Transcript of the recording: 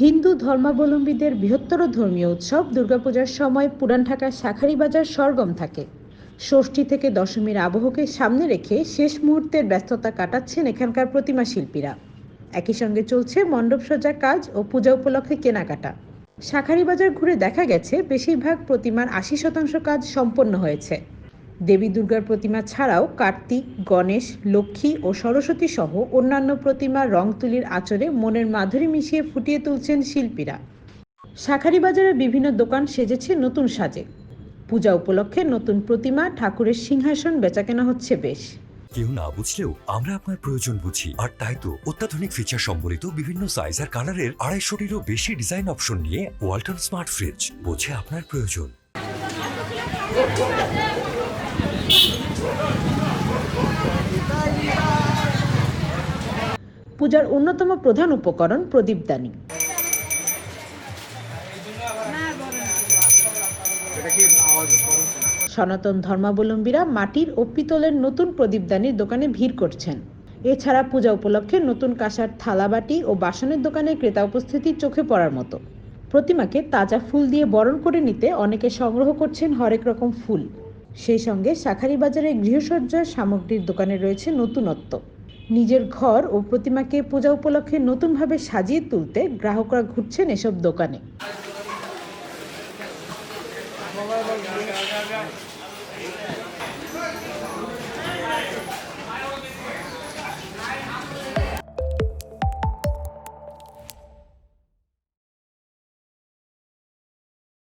হিন্দু ধর্মাবলম্বীদের বৃহত্তর ধর্মীয় উৎসব দুর্গাপূজার সময় পুরান ঢাকার শাখারি বাজার সরগম থাকে। ষষ্ঠী থেকে দশমীর আবহকে সামনে রেখে শেষ মুহূর্তের ব্যস্ততা কাটাচ্ছেন এখানকার প্রতিমা শিল্পীরা। একই সঙ্গে চলছে মণ্ডপ সজ্জা কাজ ও পূজা উপলক্ষে কেনাকাটা। শাখারি বাজার ঘুরে দেখা গেছে, বেশিরভাগ প্রতিমার আশি শতাংশ কাজ সম্পন্ন হয়েছে। দেবী দুর্গার প্রতিমা ছাড়াও কার্তিক, গণেশ, লক্ষ্মী ও সরস্বতী সহ অন্যান্য প্রতিমার রং তুলির আচরে মনের মাধুরী মিশিয়ে ফুটিয়ে তুলছেন শিল্পীরা। শাখারি বাজারে বিভিন্ন দোকান সেজেছে নতুন সাজে। পূজা উপলক্ষে নতুন প্রতিমা ঠাকুরের সিংহাসন বেচাকেনা হচ্ছে বেশ। কেউ না বুঝলেও আমরা আপনার প্রয়োজন বুঝি। আর তাই তো অত্যাধুনিক ফিচার সম্বলিত বিভিন্ন সাইজ আর কালারের আড়াইশোটিরও বেশি ডিজাইন অপশন নিয়ে ওয়ালটন স্মার্ট ফ্রিজ বোঝে আপনার প্রয়োজন। পূজার অন্যতম প্রধান উপকরণ প্রদীপদানি সনাতন ধর্মাবলম্বীরা মাটির ও পিতলের নতুন প্রদীপদানির দোকানে ভিড় করছেন। এছাড়া পূজা উপলক্ষে নতুন কাঁসার থালাবাটি ও বাসনের দোকানে ক্রেতা উপস্থিতি চোখে পড়ার মতো। প্রতিমাকে তাজা ফুল দিয়ে বরণ করে নিতে অনেকে সংগ্রহ করছেন হরেক রকম ফুল। সেই সঙ্গে শাখারি বাজারে গৃহসজ্জার সামগ্রীর দোকানে রয়েছে নতুনত্ব। নিজের ঘর ও প্রতিমাকে পূজা উপলক্ষে নতুনভাবে সাজিয়ে তুলতে গ্রাহকরা ঘুরছেন এসব দোকানে।